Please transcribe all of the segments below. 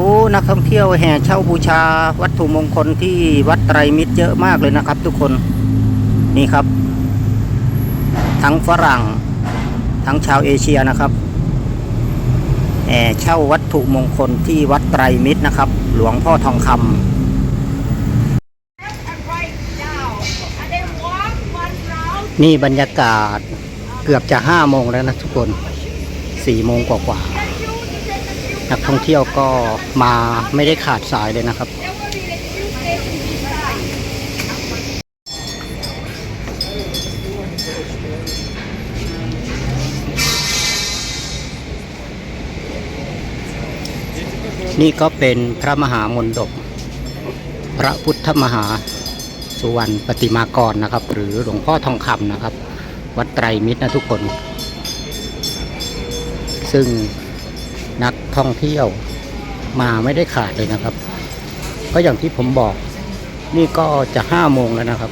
อ้นักท่องเที่ยวแห่เช่าบูชาวัตถุมงคลที่วัดไตรมิตรเยอะมากเลยนะครับ ทุกคนนี่ครับ ทั้งฝรั่ง ทั้งชาวเอเชียนะครับแห่เช่าวัตถุมงคลที่วัดไตรมิตรนะครับ หลวงพ่อทองคำนี่บรรยากาศเกือบจะห้าโมงแล้วนะทุกคนสี่โมงกว่าๆ นักท่องเที่ยวก็มาไม่ได้ขาดสายเลยนะครับ นี่ก็เป็นพระมหามนดบพระพุทธมหาสุวรรณปฏิมากรนะครับ หรือหลวงพ่อทองคำนะครับ วัดไตรมิตรนะทุกคน ซึ่ง นักท่องเที่ยวมาไม่ได้ขาดเลยนะครับ ก็อย่างที่ผมบอก นี่ก็จะห้าโมงแล้วนะครับ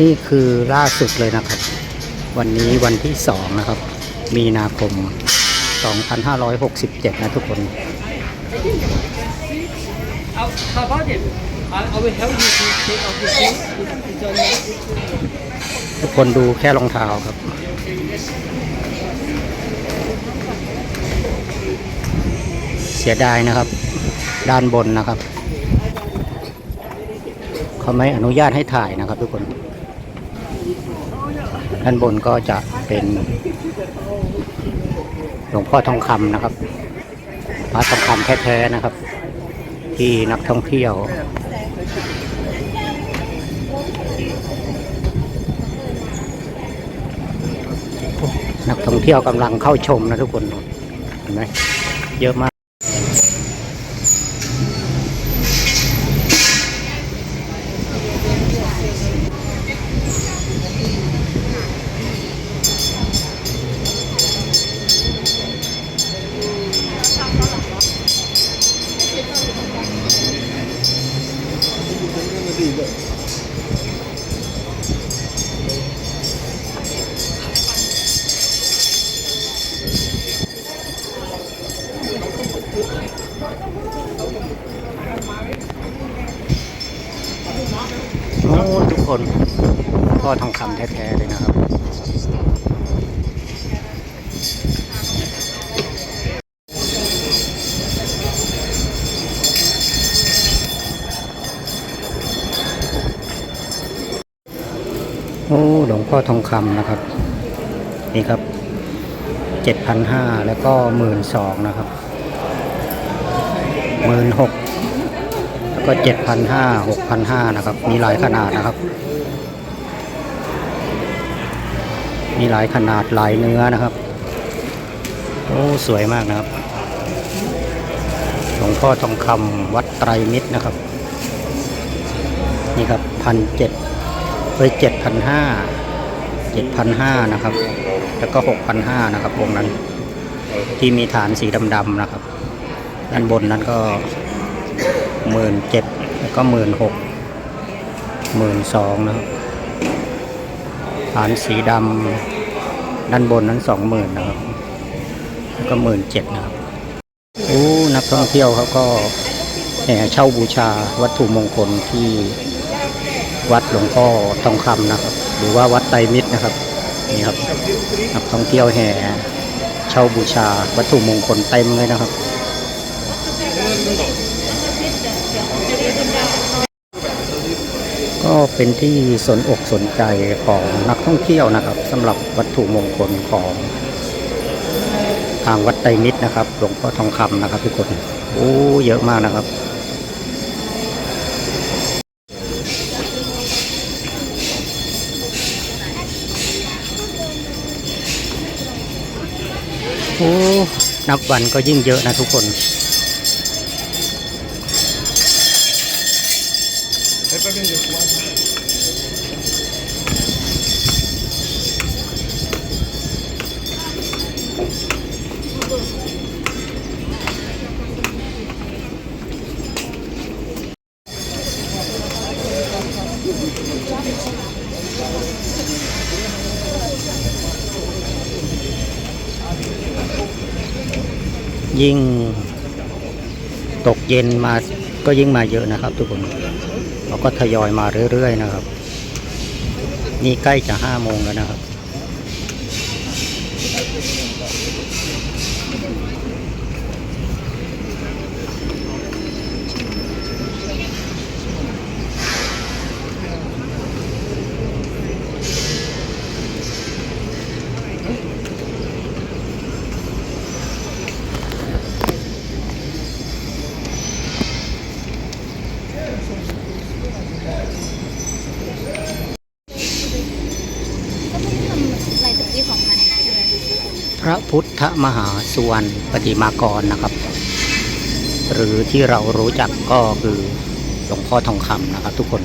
นี่คือล่าสุดเลยนะครับ วันนี้วันที่สองนะครับ มีนาคม 2567 นะทุกคนทุกคนดูแค่รองเท้าครับ เสียดายนะครับ ด้านบนนะครับ เขาไม่อนุญาตให้ถ่ายนะครับ ทุกคน ด้านบนก็จะเป็นหลวงพ่อทองคำนะครับพระทองคำแท้ๆนะครับ ที่นักท่องเที่ยวนักท่องเที่ยวกำลังเข้าชมนะทุกคนเห็นไหมเยอะมาก โอ้ทุกคนพ่อทองคำแท้ๆเลยนะครับ โอ้หลวง พ่อทองคำนะครับ นี่ครับเจ็ดพันห้าแล้วก็หมื่นสองนะครับหมื่นหกแล้วก็เจ็ดพันห้าหกพันห้านะครับ มีหลายขนาดนะครับ มีหลายขนาดหลายเนื้อนะครับโอ้สวยมากนะครับหลวงพ่อทองคำวัดไตรมิตรนะครับ นี่ครับพันเจ็ดเอ้ยเจ็ดพันห้า เจ็ดพันะครับ แล้วก็หกพันห้านะครับวงนั้น ที่มีฐานสีดำๆนะครับด้านบนนั้นก็หมื่นเจ็ดแล้วก็หมื่นหกหมื่นสองนะครับฐานสีดำด้านบนนั้นสองหมื่นนะครับ แล้วก็หมื่นเจ็ดนะครับโอ้นักท่องเที่ยวเขาก็แห่เช่าบูชาวัตถุมงคลที่วัดหลวงพ่อทองคำนะครับ หรือว่าวัดไตรมิตรนะครับนี่ครับนักท่องเที่ยวแห่เช่าบูชาวัตถุมงคลเต็มเลยนะครับก็เป็นที่สนอกสนใจของนักท่องเที่ยวนะครับสำหรับวัตถุมงคลของทางวัดไตรมิตรนะครับหลวงพ่อทองคำนะครับทุกคนโอ้เยอะมากนะครับ โอ้นับวันก็ยิ่งเยอะนะทุกคน ยิ่งตกเย็นมาก็ยิ่งมาเยอะนะครับ ทุกคนเราก็ทยอยมาเรื่อยๆนะครับ นี่ใกล้จะห้าโมงแล้วนะครับ พุทธมหาสุวรรณปฏิมากรนะครับ หรือที่เรารู้จักก็คือหลวงพ่อทองคำนะครับทุกคน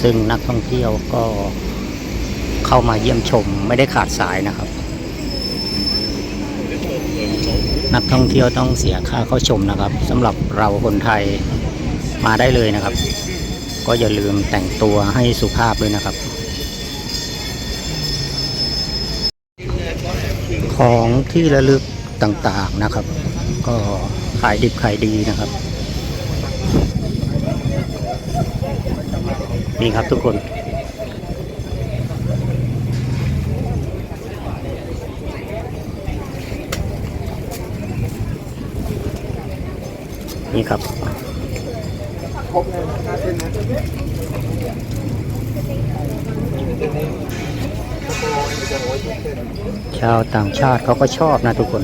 ซึ่งนักท่องเที่ยวก็เข้ามาเยี่ยมชมไม่ได้ขาดสายนะครับ นักท่องเที่ยวต้องเสียค่าเข้าชมนะครับสำหรับเราคนไทยมาได้เลยนะครับ ก็อย่าลืมแต่งตัวให้สุภาพด้วยนะครับ ของที่ระลึกต่างๆนะครับ ก็ขายดิบขายดีนะครับนี่ครับทุกคน นี่ครับ ชาวต่างชาติเขาก็ชอบนะทุกคน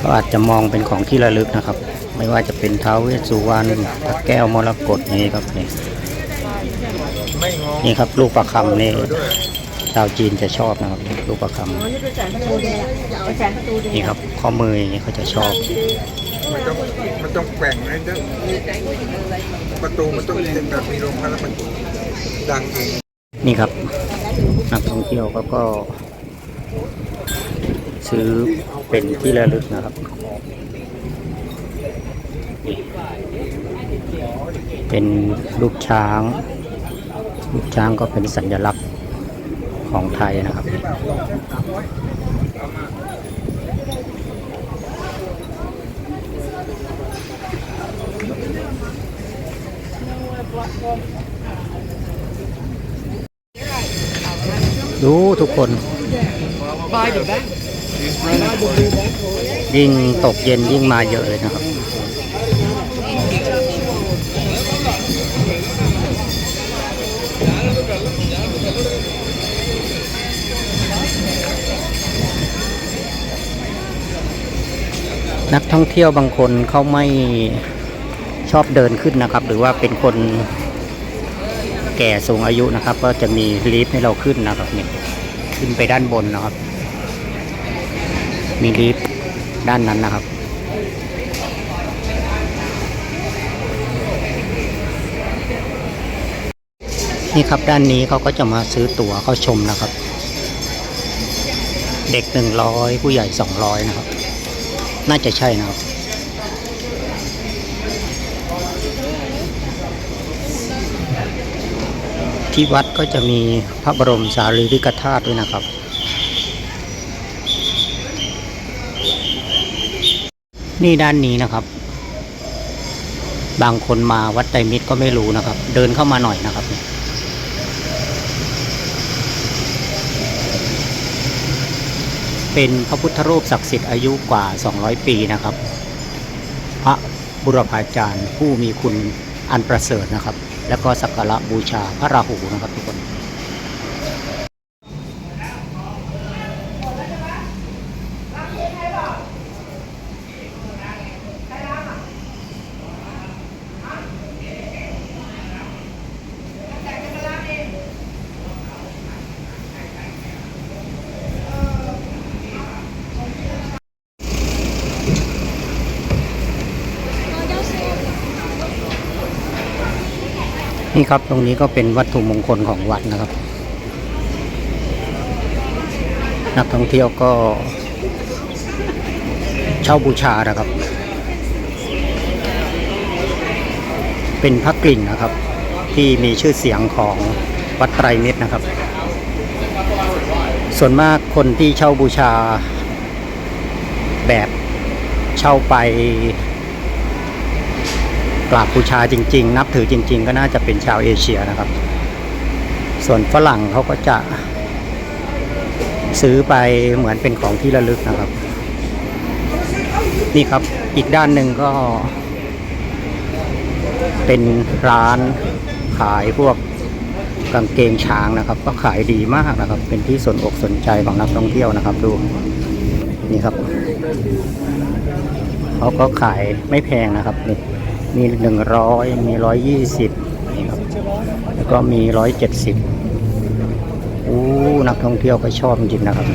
ก็อาจจะมองเป็นของที่ระลึกนะครับ ไม่ว่าจะเป็นเท้าวเวสสุวรรณพระแก้วมรกตนี่ครับนี่นี่ครับลูกประคำนี่ชาวจีนจะชอบนะครับลูกประคำนี่ครับข้อมืออย่างนี้เขาจะชอบ มันต้องมันต้องแกว่งให้เด้อประตูมันต้องเป็นแบบมีลมพัดแล้วมันดังเองนี่ครับ นักท่องเที่ยวเขาก็ ซื้อเป็นที่ระลึกนะครับเป็นลูกช้างลูกช้างก็เป็นสัญลักษณ์ของไทยนะครับ ดูทุกคน ยิ่งตกเย็นยิ่งมาเยอะเลยนะครับ นักท่องเที่ยวบางคนเขาไม่ ชอบเดินขึ้นนะครับ หรือว่าเป็นคนแก่สูงอายุนะครับ ก็จะมีลิฟต์ให้เราขึ้นนะครับนี่ขึ้นไปด้านบนนะครับ มีลิฟต์ด้านนั้นนะครับนี่ครับด้านนี้เขาก็จะมาซื้อตั๋วเข้าชมนะครับ เด็กหนึ่งร้อยผู้ใหญ่สองร้อยนะครับ น่าจะใช่นะครับ ที่วัดก็จะมีพระบรมสารีริกธาตุด้วยนะครับ นี่ด้านนี้นะครับ บางคนมาวัดไตรมิตรก็ไม่รู้นะครับ เดินเข้ามาหน่อยนะครับเป็นพระพุทธรูปศักดิ์สิทธิ์อายุกว่า 200 ปีนะครับ พระบุรพาจารย์ผู้มีคุณอันประเสริฐนะครับ แล้วก็สักการะบูชาพระราหูนะครับทุกคน นี่ครับตรงนี้ก็เป็นวัตถุมงคลของวัดนะครับ นักท่องเที่ยวก็เช่าบูชานะครับ เป็นพระกลิ่งนะครับ ที่มีชื่อเสียงของวัดไตรมิตรนะครับ ส่วนมากคนที่เช่าบูชาแบบเช่าไป กราบบูชาจริง ๆ นับถือจริง ๆ ก็น่าจะเป็นชาวเอเชียนะครับ ส่วนฝรั่งเขาก็จะซื้อไปเหมือนเป็นของที่ระลึกนะครับ นี่ครับอีกด้านหนึ่งก็ เป็นร้านขายพวกกางเกงช้างนะครับ ก็ขายดีมากนะครับ เป็นที่สนอกสนใจของนักท่องเที่ยวนะครับดูนี่ครับเขาก็ขายไม่แพงนะครับนี่ มีหนึ่งร้อยมีร้อยยี่สิบแล้วก็มีร้อยเจ็ดสิบอู้นักท่องเที่ยวก็ชอบจริงนะครับ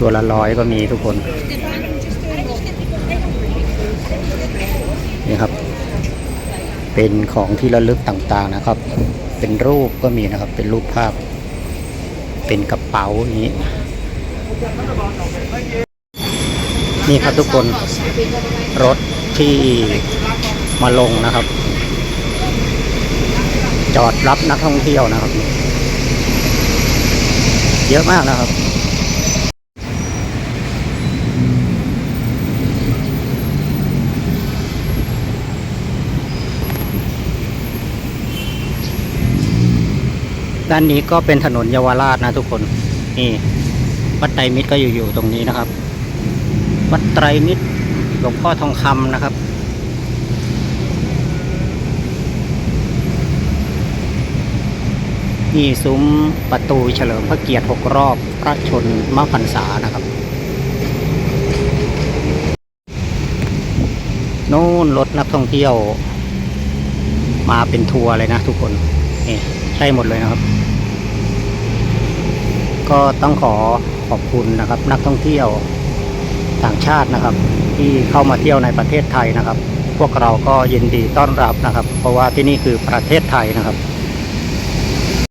ตัวละร้อยก็มีทุกคน นี่ครับ เป็นของที่ระลึกต่างๆนะครับ เป็นรูปก็มีนะครับ เป็นรูปภาพ เป็นกระเป๋าอย่างนี้ นี่ครับทุกคนรถ ที่มาลงนะครับ จอดรับนักท่องเที่ยวนะครับ เยอะมากนะครับด้านนี้ก็เป็นถนนเยาวราชนะทุกคน นี่ วัดไตรมิตรก็อยู่อยู่ตรงนี้นะครับ วัดไตรมิตร หลวงพ่อทองคำนะครับ นี่ซุ้มประตูเฉลิมพระเกียรติ6รอบพระชนมพรรษานะครับ โน่นรถนักท่องเที่ยว มาเป็นทัวร์เลยนะทุกคนนี่ใช่หมดเลยนะครับ ก็ต้องขอขอบคุณนะครับ นักท่องเที่ยวต่างชาตินะครับ ที่เข้ามาเที่ยวในประเทศไทยนะครับ พวกเราก็ยินดีต้อนรับนะครับ เพราะว่าที่นี่คือประเทศไทยนะครับ